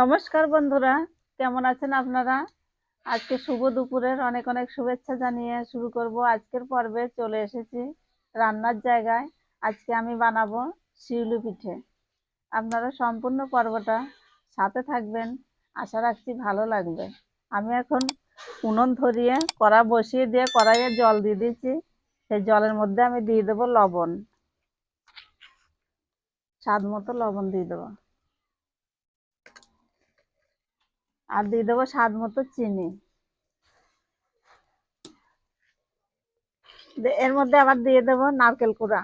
নমস্কার বন্ধুরা, কেমন আছেন আপনারা? আজকে শুভ দুপুরের অনেক অনেক শুভেচ্ছা জানিয়ে শুরু করব। আজকের পর্বে চলে এসেছি রান্নার জায়গায়। আজকে আমি বানাবো শিউলি পিঠে। আপনারা সম্পূর্ণ পর্বটা সাথে থাকবেন। আশা রাখছি ভালো লাগবে। আমি এখন উনুন ধরিয়ে, কড়া বসিয়ে দিয়ে কড়াইয়ে জল দিয়ে দিয়েছি। সেই জলের মধ্যে আমি দিয়ে দেবো লবণ। স্বাদ মতো লবণ দিয়ে দেবো। আর দিয়ে দেবো স্বাদ মতো চিনি। এর মধ্যে আবার দিয়ে দেবো নারকেল কুড়া।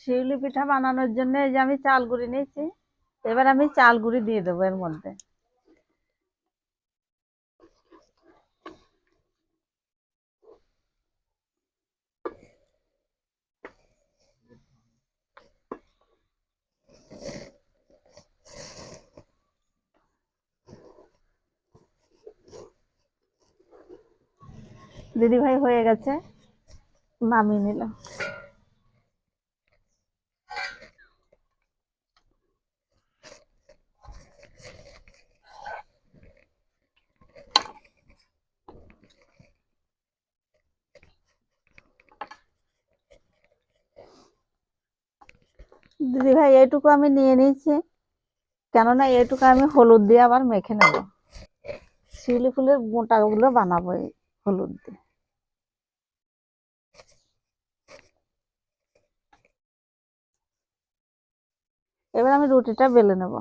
শিউলি পিঠা বানানোর জন্য এই যে আমি চাল গুঁড়ি নিয়েছি, এবার আমি চাল গুঁড়ি দিয়ে দেবো এর মধ্যে। দিদি ভাই হয়ে গেছে, নামিয়ে নিলাম। দিদি ভাই এইটুকু আমি নিয়ে নিয়েছি, কেননা এইটুকু আমি হলুদ দিয়ে আবার মেখে নেব। শিউলি ফুলের মোটাগুলো বানাবো হলুদ দিয়ে। এবার আমি রুটিটা বেলে নেব।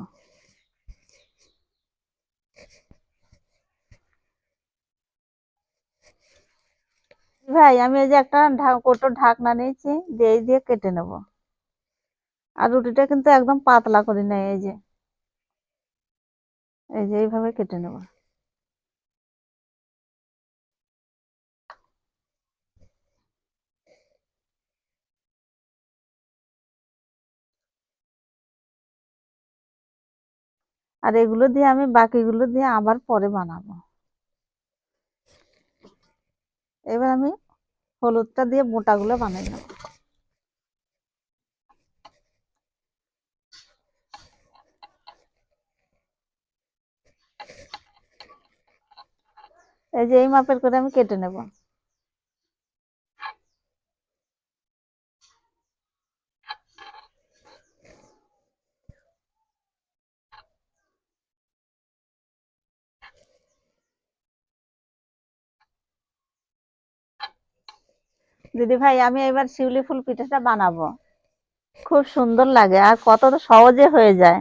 ভাই, আমি এই যে একটা কোটো ঢাকনা নিয়েছি, দিয়ে দিয়ে কেটে নেব। আর রুটিটা কিন্তু একদম পাতলা করি না এই যে। এই যে এইভাবে কেটে নেব। আর এগুলো দিয়ে আমি বাকিগুলো দিয়ে আবার পরে বানাবো। এবার আমি হলুদটা দিয়ে মোটাগুলো বানাই নেব। এই যে এই মাপের করে আমি কেটে নেব। দিদি ভাই, আমি এবার শিউলি ফুল পিঠাটা বানাবো। খুব সুন্দর লাগে আর কত সহজে হয়ে যায়।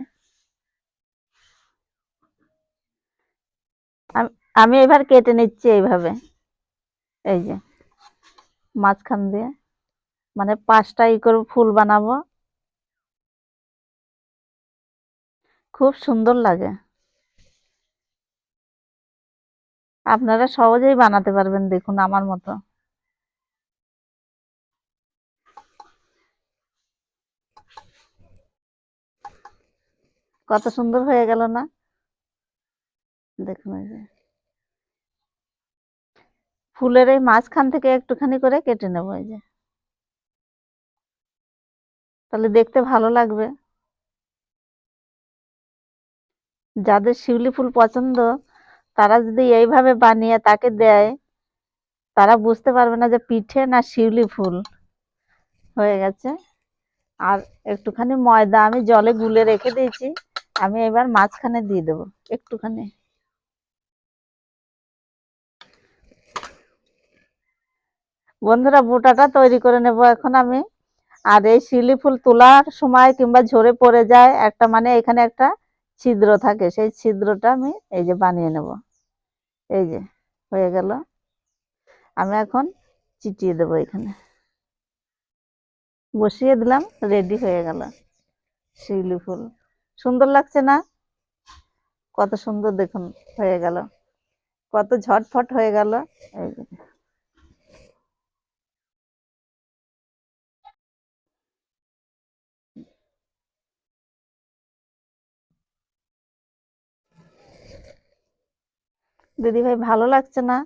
আমি এবার কেটে নিচ্ছি এইভাবে। এই যে, মাঝখান দিয়ে। মানে পাঁচটা ই করে ফুল বানাবো। খুব সুন্দর লাগে। আপনারা সহজেই বানাতে পারবেন দেখুন আমার মতো। কত সুন্দর হয়ে গেল না? দেখুন যে। ফুলের এই মাঝখান থেকে একটুখানি করে কেটে নেব এই যে। তাহলে দেখতে ভালো লাগবে। যাদের শিউলি ফুল পছন্দ, তারা যদি এইভাবে বানিয়ে তাকে দেয়, তারা বুঝতে পারবে না যে পিঠে না শিউলি ফুল হয়ে গেছে। আর একটুখানি ময়দা আমি জলে গুলে রেখে দিয়েছি। আমি এবার মাঝখানে দিয়ে দেবো, একটুখানি। বন্ধুরা, বুটাটা তৈরি করে নেব এখন আমি। আর এই শিলি ফুল তোলার সময় কিংবা ঝরে পড়ে যায়, একটা মানে এখানে একটা ছিদ্র থাকে, সেই ছিদ্রটা আমি এই যে বানিয়ে নেব। এই যে, হয়ে গেল। আমি এখন চিটিয়ে দেবো এখানে। বসিয়ে দিলাম, রেডি হয়ে গেল শিউলি ফুল। সুন্দর লাগছে না? কত সুন্দর দেখুন, হয়ে গেল। কত ঝটফট হয়ে গেল। দিদি ভাই, ভালো লাগছে না?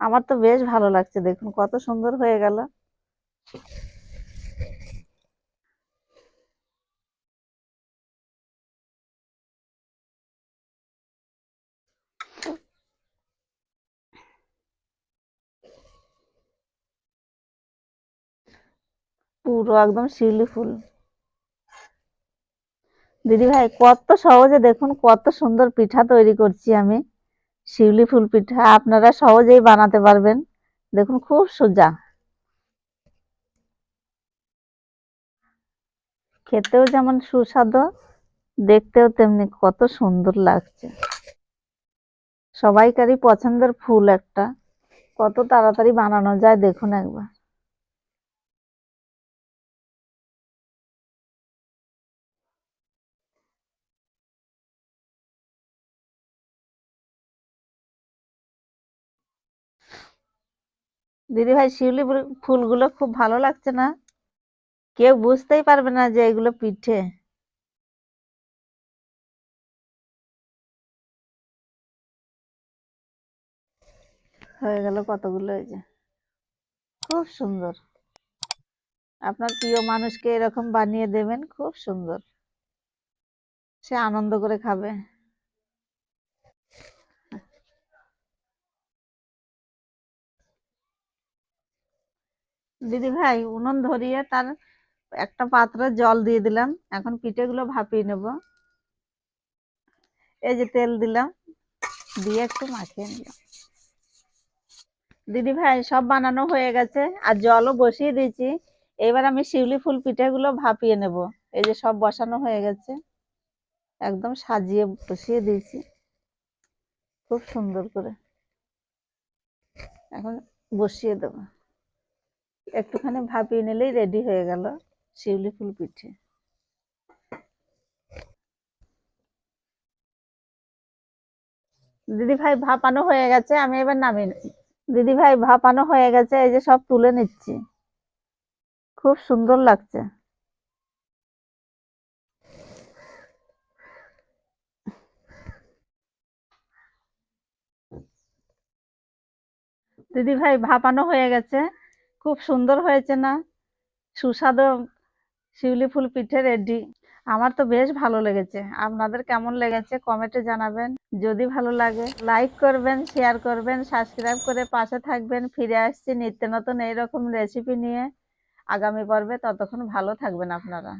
আমার তো বেশ ভালো লাগছে, দেখুন, কত সুন্দর হয়ে গেল। পুরো একদম শিউলি ফুল। দিদি ভাই, কত সহজে দেখুন, কত সুন্দর পিঠা তৈরি করছি আমি, শিউলি ফুল পিঠা। আপনারা সহজেই বানাতে পারবেন। দেখুন, খুব সোজা। খেতেও যেমন সুস্বাদু, দেখতেও তেমনি কত সুন্দর লাগছে। সবাইকারই পছন্দের ফুল একটা। কত তাড়াতাড়ি বানানো যায় দেখুন একবার। দিদি ভাই শিউলি ফুলগুলো খুব ভালো লাগছে না? কেউ বুঝতেই পারবে না যে এগুলো পিঠে। হয়ে গেল কতগুলো এই যে। খুব সুন্দর। আপনার প্রিয় মানুষকে এরকম বানিয়ে দেবেন, খুব সুন্দর। সে আনন্দ করে খাবে। দিদি ভাই, উনুন ধরিয়ে তার একটা পাত্রে জল দিয়ে দিলাম। এখন পিঠেগুলো ভাপিয়ে নেব। এই যে তেল দিলাম, দিয়ে একটু মাখিয়ে নিলাম। দিদি ভাই, সব বানানো হয়ে গেছে আর জলও বসিয়ে দিয়েছি। এবার আমি শিউলি ফুল পিঠেগুলো ভাপিয়ে নেব। এই যে সব বসানো হয়ে গেছে। একদম সাজিয়ে বসিয়ে দিয়েছি। খুব সুন্দর করে। এখন বসিয়ে দেব। একটুখানি ভাপিয়ে নিলেই রেডি হয়ে গেল শিউলি ফুল পিঠে। দিদি ভাই ভাপানো হয়ে গেছে, আমি এবার নেব দিদি ভাই ভাপানো হয়ে গেছে, এই যে সব তুলে নিচ্ছি। খুব সুন্দর লাগছে। দিদি ভাই ভাপানো হয়ে গেছে। খুব সুন্দর হয়েছে না? সুস্বাদু শিউলি ফুল পিঠে রেডি। আমার তো বেশ ভালো লেগেছে। আপনাদের কেমন লেগেছে কমেন্টে জানাবেন। যদি ভালো লাগে, লাইক করবেন, শেয়ার করবেন, সাবস্ক্রাইব করে পাশে থাকবেন। ফিরে আসছি নিত্য নতুন এইরকম রেসিপি নিয়ে। আগামী পর্বে ততক্ষণ ভালো থাকবেন আপনারা।